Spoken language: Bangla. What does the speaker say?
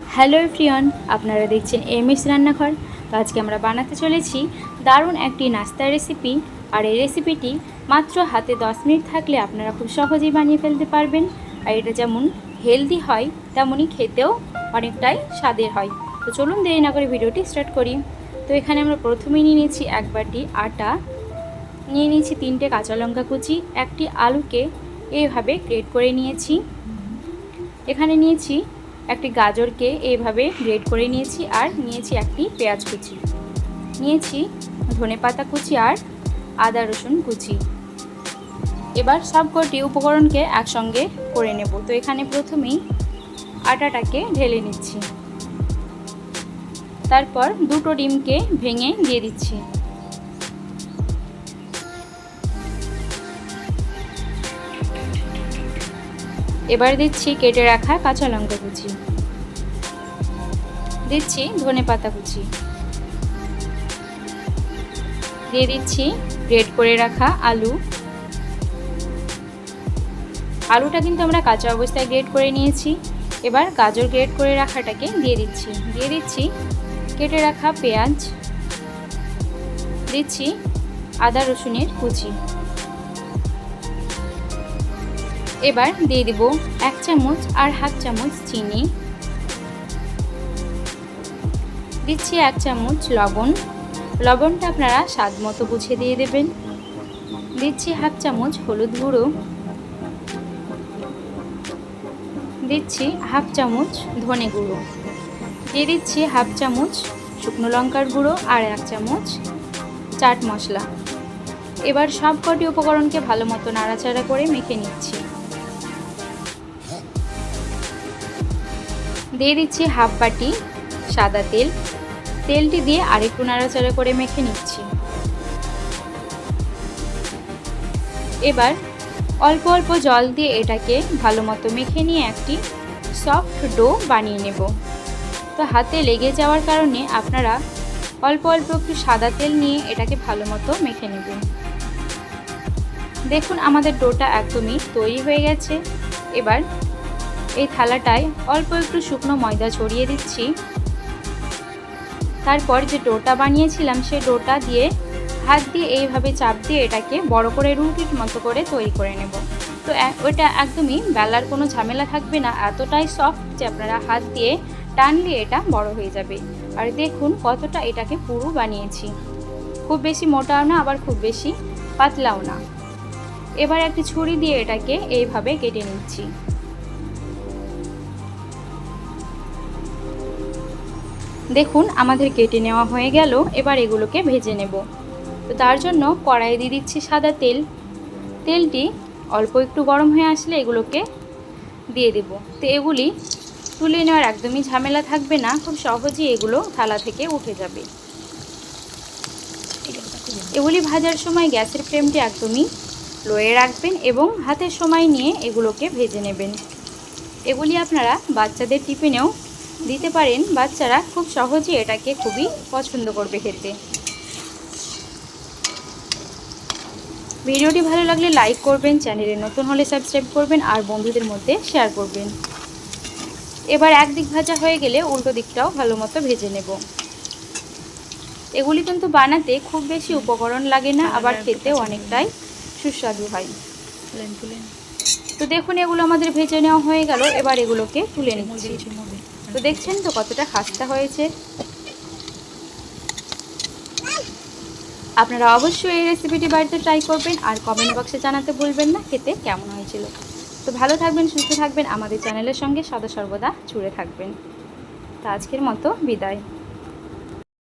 হ্যালো ফ্রিয়ন আপনারা দেখছেন এম এস রান্নাঘর। তো আজকে আমরা বানাতে চলেছি দারুণ একটি নাস্তার রেসিপি। আর এই রেসিপিটি মাত্র হাতে 10 মিনিট থাকলে আপনারা খুব সহজেই বানিয়ে ফেলতে পারবেন। আর এটা যেমন হেলদি হয়, তেমনই খেতেও অনেকটাই স্বাদের হয়। তো চলুন দেরি না করে ভিডিওটি স্টার্ট করি। তো এখানে আমরা প্রথমেই নিয়ে নিয়েছি এক বাটি আটা, নিয়ে নিয়েছি তিনটে কাঁচা লঙ্কা কুচি, একটি আলুকে এইভাবে গ্রেড করে নিয়েছি। এখানে নিয়েছি একটি গাজরকে এইভাবে গ্রেড করে নিয়েছি আর নিয়েছি একটি পেঁয়াজ কুচি। নিয়েছি ধনে পাতা কুচি আর আদা রসুন কুচি। এবার সবকটি উপকরণকে একসঙ্গে করে নেব। তো এখানে প্রথমেই আটাটাকে ঢেলে নিচ্ছি। তারপর দুটো ডিমকে ভেঙে দিয়ে দিচ্ছি। এবার দিচ্ছি কেটে রাখা কাঁচা লঙ্কা কুচি। দিচ্ছি ধনে পাতা কুচি। দিয়ে দিচ্ছি গ্রেড করে রাখা আলু। আলুটা কিন্তু আমরা কাঁচা অবস্থায় গ্রেড করে নিয়েছি। এবার গাজর গ্রেড করে রাখাটাকে দিয়ে দিচ্ছি। দিয়ে দিচ্ছি কেটে রাখা পেঁয়াজ। দিচ্ছি আদা রসুনের কুচি। এবার দিয়ে দিব এক চামচ আর হাফ চামচ চিনি। দিচ্ছি এক চামচ লবণ। লবণটা আপনারা স্বাদ মতো বুঝে দিয়ে দেবেন। দিচ্ছি হাফ চামচ হলুদ গুঁড়ো। দিচ্ছি হাফ চামচ ধনে গুঁড়ো। দিয়ে দিচ্ছি হাফ চামচ শুকনো লঙ্কার গুঁড়ো আর এক চামচ চাট মশলা। এবার সব কটি উপকরণকে ভালো মতো নাড়াচাড়া করে মেখে নিচ্ছি। দিয়ে দিচ্ছি হাফ বাটি সাদা তেল। তেলটি দিয়ে আরেকটু নাড়াচাড়া করে মেখে নিচ্ছি। এবার অল্প অল্প জল দিয়ে এটাকে ভালো মতো মেখে নিয়ে একটি সফট ডো বানিয়ে নেব। তো হাতে লেগে যাওয়ার কারণে আপনারা অল্প অল্প একটু সাদা তেল নিয়ে এটাকে ভালো মতো মেখে নেবেন। দেখুন, আমাদের ডোটা একদমই তৈরি হয়ে গেছে। এবার এই থালাটায় অল্প একটু শুকনো ময়দা ছড়িয়ে দিচ্ছি। তারপর যে ডোটা বানিয়েছিলাম, সেই ডোটা দিয়ে হাত দিয়ে এইভাবে চাপ দিয়ে এটাকে বড় করে রুটির মতো করে তৈরি করে নেব। তো ওইটা একদমই বেলার কোনো ঝামেলা থাকবে না, এতটাই সফট যে আপনারা হাত দিয়ে টানলে এটা বড় হয়ে যাবে। আর দেখুন কতটা এটাকে পুরু বানিয়েছি। খুব বেশি মোটাও না, আবার খুব বেশি পাতলাও না। এবার একটি ছুরি দিয়ে এটাকে এইভাবে কেটে নিচ্ছি। দেখুন, আমাদের কেটে নেওয়া হয়ে গেল, এবার এগুলোকে ভেজে নেব। তো তার জন্য কড়াইয়ে দিয়ে দিচ্ছি সাদা তেল। তেলটি অল্প একটু গরম হয়ে আসলে এগুলোকে দিয়ে দেব। তো এগুলি তুলে নেওয়ার একদমই ঝামেলা থাকবে না, খুব সহজেই এগুলো থালা থেকে উঠে যাবে। এগুলি ভাজার সময় গ্যাসের ফ্লেমটি একদমই লোয়ে রাখবেন এবং হাতের সময় নিয়ে এগুলোকে ভেজে নেবেন। এগুলি আপনারা বাচ্চাদের টিফিনেও দিতে পারেন বাচ্চারা খুব সহজেই এটাকে খুবই পছন্দ করবে খেতে। ভিডিওটি ভালো লাগলে লাইক করবেন চ্যানেলে নতুন হলে সাবস্ক্রাইব করবেন আর বন্ধুদের মধ্যে শেয়ার করবেন। এবার একদিক ভাজা হয়ে গেলে উল্টো দিকটাও ভালো মতো ভেজে নেব। এগুলি কিন্তু বানাতে খুব বেশি উপকরণ লাগে না আবার খেতে অনেকটাই সুস্বাদু হয়। তো দেখুন এগুলো আমাদের ভেজে নেওয়া হয়ে গেল এবার এগুলোকে তুলে নিচ্ছি। তো দেখছেন তো কতটা খাস্তা হয়েছে? আপনারা অবশ্যই এই রেসিপিটি বাড়িতে ট্রাই করবেন আর কমেন্ট বক্সে জানাতে ভুলবেন না, খেতে কেমন হয়েছিল? তো ভালো থাকবেন, সুস্থ থাকবেন, আমাদের চ্যানেলের সঙ্গে সদা সর্বদা জুড়ে থাকবেন। তো আজকের মতো বিদায়।